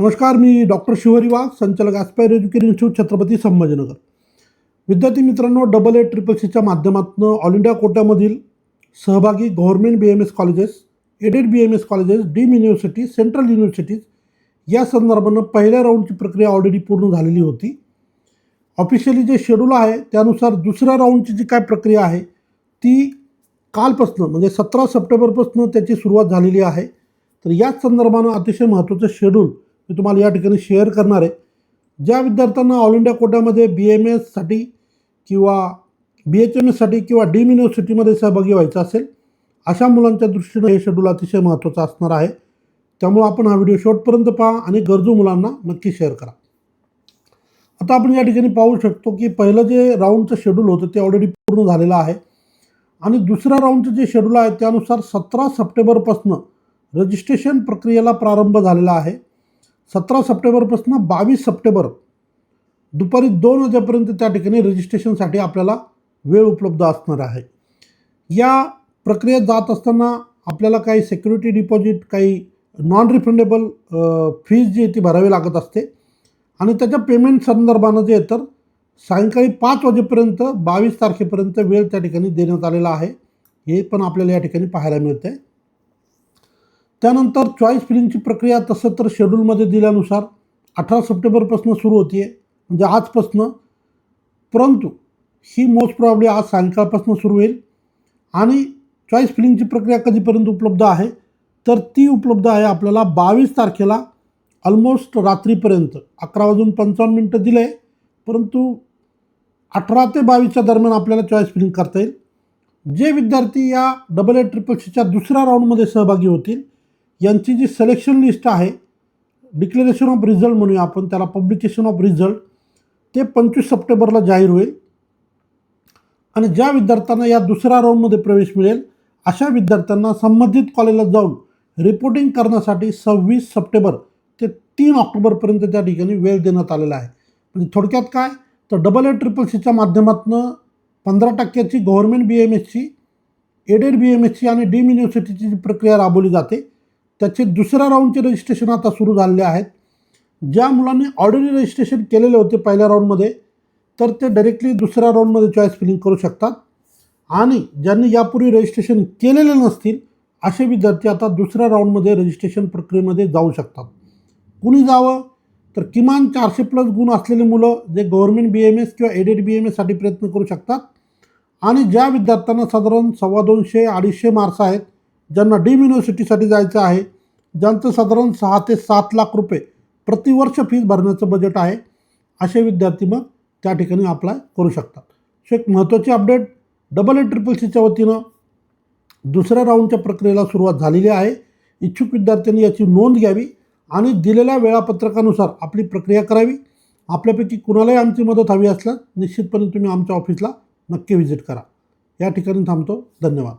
नमस्कार मी डॉक्टर शिवहरी वाघ संचालक Aspire education institute Chhatrapati Sambhajinagar. विद्यार्थी मित्रांनो डबल ए ट्रिपल सीच्या माध्यमातून ऑल इंडिया कोट्यामधील सहभागी government B M S colleges aided B M S colleges deemed university central universities या संदर्भानं पहिल्या राऊंडची प्रक्रिया ऑलरेडी पूर्ण झालेली होती. ऑफिशियली जे शेड्यूल आहे त्यानुसार दुसऱ्या राऊंडची जी काय प्रक्रिया आहे ती कालपासनं म्हणजे सतरा सप्टेंबरपासून त्याची सुरुवात झालेली आहे. तर याच संदर्भानं अतिशय महत्त्वाचं शेड्यूल मी तुम्हाला या ठिकाणी शेअर करणार आहे. ज्या विद्यार्थ्यांना ऑल इंडिया कोट्यामध्ये बी एम एससाठी किंवा बी एच एम एससाठी किंवा डीम युनिव्हर्सिटीमध्ये सहभागी व्हायचं असेल अशा मुलांच्या दृष्टीनं हे शेड्यूल अतिशय महत्त्वाचं असणार आहे. त्यामुळं आपण हा व्हिडिओ शेवटपर्यंत पहा आणि गरजू मुलांना नक्की शेअर करा. आता आपण या ठिकाणी पाहू शकतो की पहिलं जे राऊंडचं शेड्यूल होतं ते ऑलरेडी पूर्ण झालेलं आहे. आणि दुसऱ्या राऊंडचं जे शेड्यूल आहे त्यानुसार सतरा सप्टेंबरपासून रजिस्ट्रेशन प्रक्रियेला प्रारंभ झालेला आहे. सतरा सप्टेंबरपासून बावीस सप्टेंबर दुपारी दोन वाजेपर्यंत त्या ठिकाणी रजिस्ट्रेशनसाठी आपल्याला वेळ उपलब्ध असणार आहे. या प्रक्रियेत जात असताना आपल्याला काही सिक्युरिटी डिपॉझिट काही नॉन रिफंडेबल फीज जी आहे ती भरावी लागत असते. आणि त्याच्या पेमेंट संदर्भानं जे आहे तर सायंकाळी पाच वाजेपर्यंत बावीस तारखेपर्यंत वेळ त्या ठिकाणी देण्यात आलेला आहे. हे पण आपल्याला या ठिकाणी पाहायला मिळतं आहे त्यानंतर चॉईस फिलिंगची प्रक्रिया तसं तर शेड्यूलमध्ये दिल्यानुसार अठरा सप्टेंबरपासून सुरू होते आहे म्हणजे आजपासनं. परंतु ही मोस्ट प्रॉब्ली आज सायंकाळपासून सुरू होईल. आणि चॉईस फिलिंगची प्रक्रिया कधीपर्यंत उपलब्ध आहे? तर ती उपलब्ध आहे आपल्याला बावीस तारखेला ऑलमोस्ट रात्रीपर्यंत. अकरा वाजून पंचावन्न मिनटं दिले परंतु अठरा ते बावीसच्या दरम्यान आपल्याला चॉईस फिलिंग करता येईल. जे विद्यार्थी या डबल ए ट्रिपल सीच्या दुसऱ्या राऊंडमध्ये सहभागी होतील यांची जी सिलेक्शन लिस्ट आहे डिक्लेरेशन ऑफ रिझल्ट म्हणूया आपण त्याला पब्लिकेशन ऑफ रिझल्ट ते पंचवीस सप्टेंबरला जाहीर होईल. आणि ज्या विद्यार्थ्यांना या दुसऱ्या राऊंडमध्ये प्रवेश मिळेल अशा विद्यार्थ्यांना संबंधित कॉलेजला जाऊन रिपोर्टिंग करण्यासाठी सव्वीस सप्टेंबर ते तीन ऑक्टोबरपर्यंत त्या ठिकाणी वेळ देण्यात आलेला आहे. म्हणजे थोडक्यात काय? तर डबल ए ट्रिपल सीच्या माध्यमातून पंधरा टक्क्याची गव्हर्मेंट बी एम एसची एडेड बी एम एसची आणि डीम युनिव्हर्सिटीची जी प्रक्रिया राबवली जाते त्याचे दुसऱ्या राऊंडचे रजिस्ट्रेशन आता सुरू झालेले आहेत. ज्या मुलांनी ऑलरेडी रजिस्ट्रेशन केलेले होते पहिल्या राऊंडमध्ये तर ते डायरेक्टली दुसऱ्या राऊंडमध्ये चॉईस फिलिंग करू शकतात. आणि ज्यांनी यापूर्वी रजिस्ट्रेशन केलेले नसतील असे विद्यार्थी आता दुसऱ्या राऊंडमध्ये रजिस्ट्रेशन प्रक्रियेमध्ये जाऊ शकतात. कुणी जावं? तर किमान चारशे प्लस गुण असलेली मुलं जे गव्हर्मेंट बी एम एस किंवा एडेड बी एम एससाठी प्रयत्न करू शकतात. आणि ज्या विद्यार्थ्यांना साधारण सव्वा दोनशे अडीचशे मार्क्स आहेत ज्यांना डीम युनिव्हर्सिटीसाठी जायचं आहे ज्यांचं साधारण सहा ते सात लाख रुपये प्रतिवर्ष फीज भरण्याचं बजेट आहे असे विद्यार्थी मग त्या ठिकाणी अप्लाय करू शकतात. सो एक महत्त्वाची अपडेट डबल ए ट्रिपल सीच्या वतीनं दुसऱ्या राऊंडच्या प्रक्रियेला सुरुवात झालेली आहे. इच्छुक विद्यार्थ्यांनी याची नोंद घ्यावी आणि दिलेल्या वेळापत्रकानुसार आपली प्रक्रिया करावी. आपल्यापैकी कुणालाही आमची मदत हवी असल्यास निश्चितपणे तुम्ही आमच्या ऑफिसला नक्की व्हिजिट करा. या ठिकाणी थांबतो. धन्यवाद.